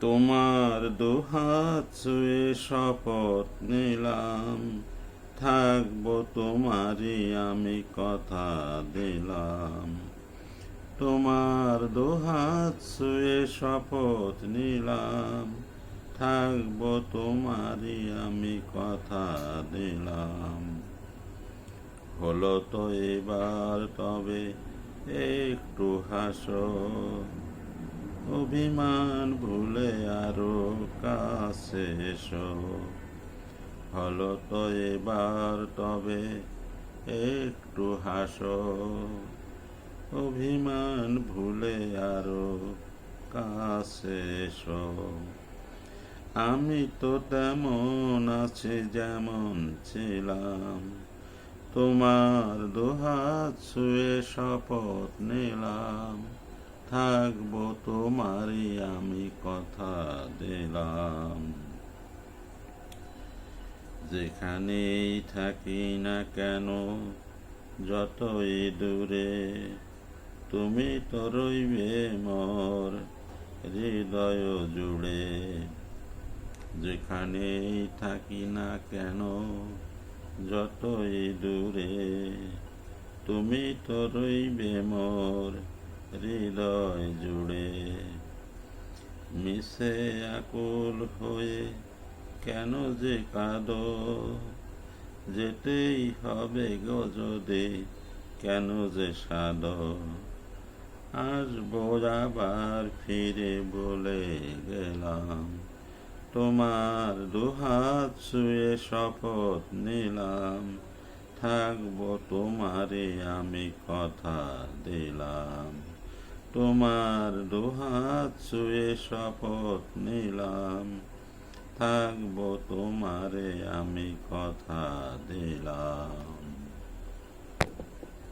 তোমার দুহাত ছুঁয়ে শপথ নিলাম। থাকব তোমারই আমি কথা দিলাম। তোমার দুহাত ছুঁয়ে শপথ নিলাম। থাকব তোমারই আমি কথা দিলাম। হলো তো এবার তবে একটু হাসো। অভিমান ভুলে আরও কাছে হলো তো এবার তবে একটু হাসো। অভিমান ভুলে আরও কাছে আমি তো তেমন আছি যেমন ছিলাম। তোমার দুহাত ছুঁয়ে শপথ নিলাম। থাকব তোমারই আমি কথা দিলাম। যেখানেই থাকি না কেন, যতই দূরে, তুমি তো রইবে মোর হৃদয় জুড়ে। যেখানেই থাকি না কেন, যতই দূরে, তুমি তো রইবে মোর হৃদয় জুড়ে মিশে আকুল হয়ে কেন যে কাঁদো? যেতেই হবে গজদে কেন যে সাদ? আসব আবার ফিরে বলে গেলাম, তোমার দুহাত শুয়ে শপথ নিলাম, থাকব তোমারে আমি কথা দিলাম। তোমার দুহাত ছুঁয়ে শপথ নিলাম। থাকব তোমারে আমি কথা দিলাম।